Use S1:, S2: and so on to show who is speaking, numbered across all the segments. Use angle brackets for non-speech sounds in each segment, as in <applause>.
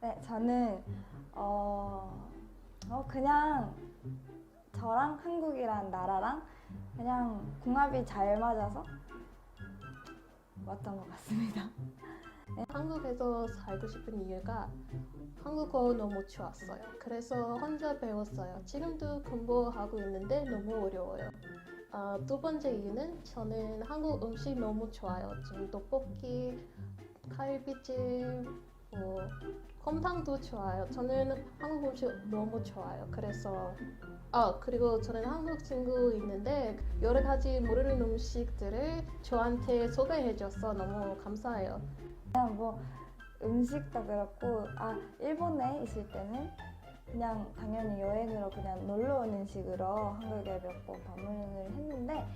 S1: 네, 저는 어, 어 그냥 저랑 한국이란 나라랑 그냥 궁합이 잘 맞아서 왔던 것 같습니다.
S2: 한국에서 살고 싶은 이유가 한국어 너무 좋았어요. 그래서 혼자 배웠어요. 지금도 공부하고 있는데 너무 어려워요. 아, 두 번째 이유는 저는 한국 음식 너무 좋아요. 지금 떡볶이, 칼비찜, 뭐 곰탕도 좋아요. 저는 한국 음식 너무 좋아요. 그래서 아 그리고 저는 한국 친구 있는데 여러 가지 모르는 음식들을 저한테 소개해줘서 너무 감사해요.
S1: 그냥 뭐 음식도 그렇고 아 일본에 있을 때는 그냥 당연히 여행으로 그냥 놀러 오는 식으로 한국에 몇 번 방문을 했는데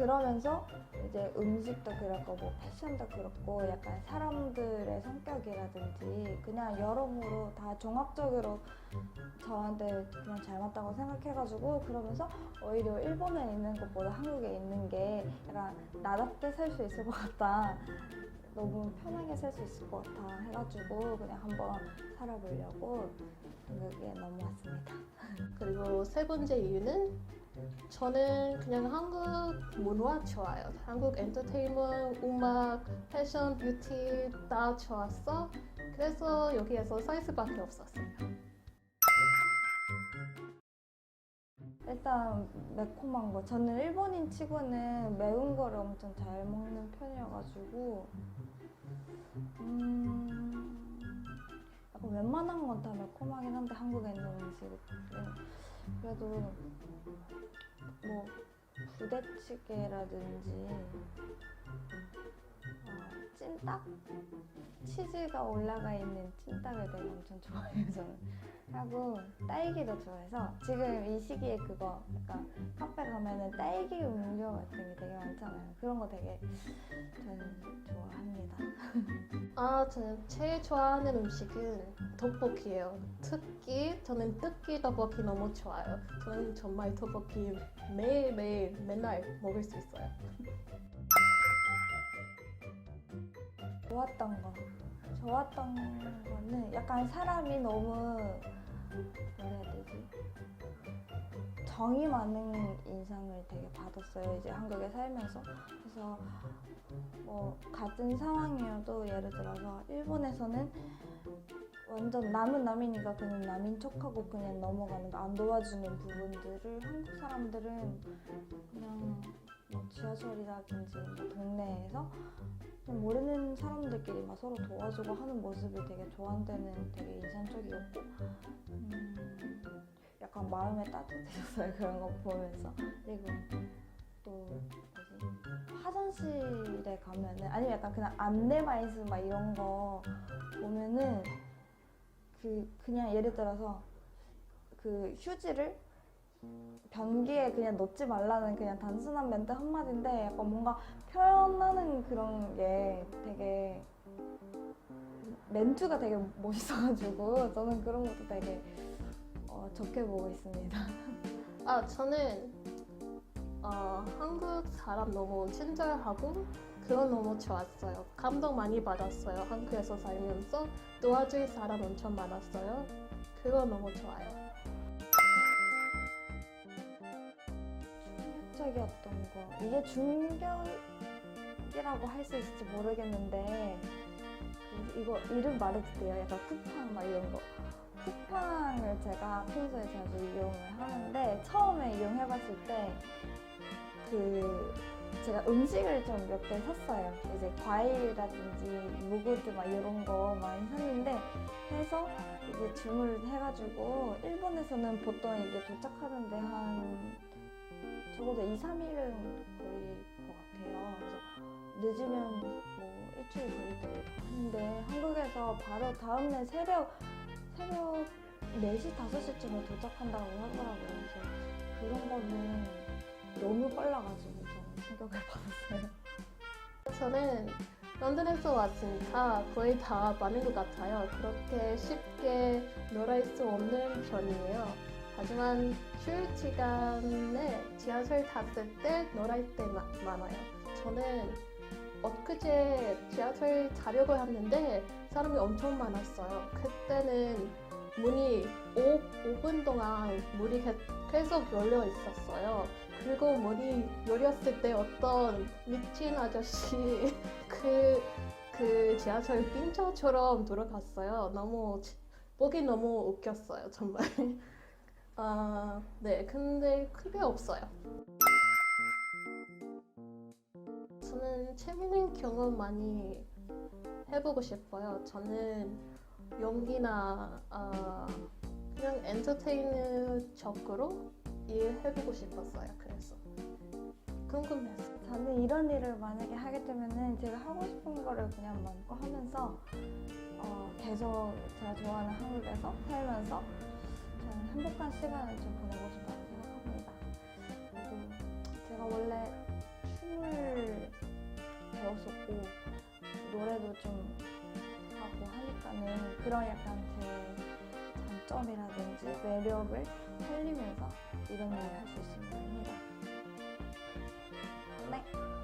S1: 그러면서 이제 음식도 그렇고 뭐 패션도 그렇고 약간 사람들의 성격이라든지 그냥 여러모로 다 종합적으로 저한테 그냥 잘 맞다고 생각해가지고 그러면서 오히려 일본에 있는 것보다 한국에 있는 게 약간 나답게 살 수 있을 것 같다 너무 편하게 살 수 있을 것 같아 해가지고 그냥 한번 살아보려고 한국에 넘어왔습니다.
S2: 그리고 세 번째 이유는 저는 그냥 한국 문화 좋아요. 한국 엔터테인먼트, 음악, 패션, 뷰티 다 좋았어. 그래서 여기에서 살 수밖에 없었어요.
S1: 일단 매콤한 거 저는 일본인 치고는 매운 거를 엄청 잘 먹는 편이어가지고 음 약간 웬만한 건 다 매콤하긴 한데 한국에 있는 음식은 그래도 뭐 부대찌개라든지 어, 찜닭 치즈가 올라가 있는 찜닭을 되게 엄청 좋아해요 저는 하고 딸기도 좋아해서 지금 이 시기에 그거 약간 카페 가면은 딸기 음료 같은 게 되게 많잖아요 그런 거 되게 저는 좋아합니다
S2: 아, 저는 제일 좋아하는 음식은 떡볶이에요. 특히 저는 떡볶이 떡볶이 너무 좋아요. 저는 정말 떡볶이 매일매일 맨날 먹을 수 있어요.
S1: 좋았던 거. 좋았던 거는 약간 사람이 너무 뭐라 해야 되지? 정이 많은 인상을 되게 받았어요 이제 한국에 살면서. 그래서 뭐 같은 상황이어도 예를 들어서 일본에서는 완전 남은 남이니까 그냥 남인 척하고 그냥 넘어가는 거 안 도와주는 부분들을 한국 사람들은 그냥 뭐 지하철이라든지 뭐 동네에서 좀 모르는 사람들끼리 막 서로 도와주고 하는 모습이 되게 저한테는 되게 인상적이었고 음, 약간 마음에 따뜻해졌어요 <laughs> 그런 거 보면서. 그리고 또 뭐지? 화장실에 가면은 아니면 약간 그냥 안내마이스 막 이런 거 보면은 그 그냥 예를 들어서 그 휴지를 변기에 그냥 넣지 말라는 그냥 단순한 멘트 한마디인데 약간 뭔가 표현하는 그런 게 되게 멘트가 되게 멋있어가지고 <laughs> 저는 그런 것도 되게 어, 좋게 보고 있습니다. <laughs>
S2: 아, 저는 어, 한국 사람 너무 친절하고 그건 너무 좋았어요. 감동 많이 받았어요. 한국에서 살면서 도와줄 사람 엄청 많았어요. 그거 너무 좋아요.
S1: 충격적이었던 거 이게 충격이라고 할 수 있을지 모르겠는데 그 이거 이름 말해도 돼요? 약간 쿠팡 막 이런 거 쿠팡을 제가 평소에 자주 이용을 하는데 처음에 이용해봤을 때 그 제가 음식을 좀 몇 개 샀어요. 이제 과일이라든지 요구르트 막 이런 거 많이 샀는데 해서 이제 주문을 해가지고 일본에서는 보통 이게 도착하는데 한 적어도 2, 3일은 걸릴 것 같아요. 그래서 늦으면 뭐 일주일 걸릴 때도 하는데 한국에서 바로 다음날 새벽 새벽 4시, 5시쯤에 도착한다고 하더라고요. 그래서 그런 거는 너무 빨라가지고 저는 충격을 <laughs> 받았어요.
S2: 저는 런던에서 왔으니까 거의 다 많은 것 같아요. 그렇게 쉽게 놀아할 수 없는 편이에요. 하지만 휴일 시간에 지하철 탔을 때 놀할 때 마- 많아요. 저는 엊그제 지하철 타려고 했는데 사람이 엄청 많았어요. 그때는 문이 5, 5분 동안 문이 계- 계속 열려 있었어요. 그리고 문이 열렸을 때 어떤 미친 아저씨 <laughs> 그, 그 지하철 빙처처럼 돌아갔어요. 너무 치- 보기 너무 웃겼어요, 정말. <laughs> 아, 네, 근데 크게 없어요. 저는 재밌는 경험 많이 해보고 싶어요. 저는 연기나 어, 그냥 엔터테이너적으로 일해보고 싶었어요. 그래서 궁금했어요.
S1: 저는 이런 일을 만약에 하게 되면은 제가 하고 싶은 거를 그냥 마음껏 하면서 어, 계속 제가 좋아하는 한국에서 살면서 행복한 시간을 좀 보내고 싶다고 생각합니다. 그리고 제가 원래 춤을 배웠었고 노래도 좀 하고 하니까는 그런 약간 제 장점이라든지 매력을 살리면서 이런 일을 할 수 있으면 됩니다. 네.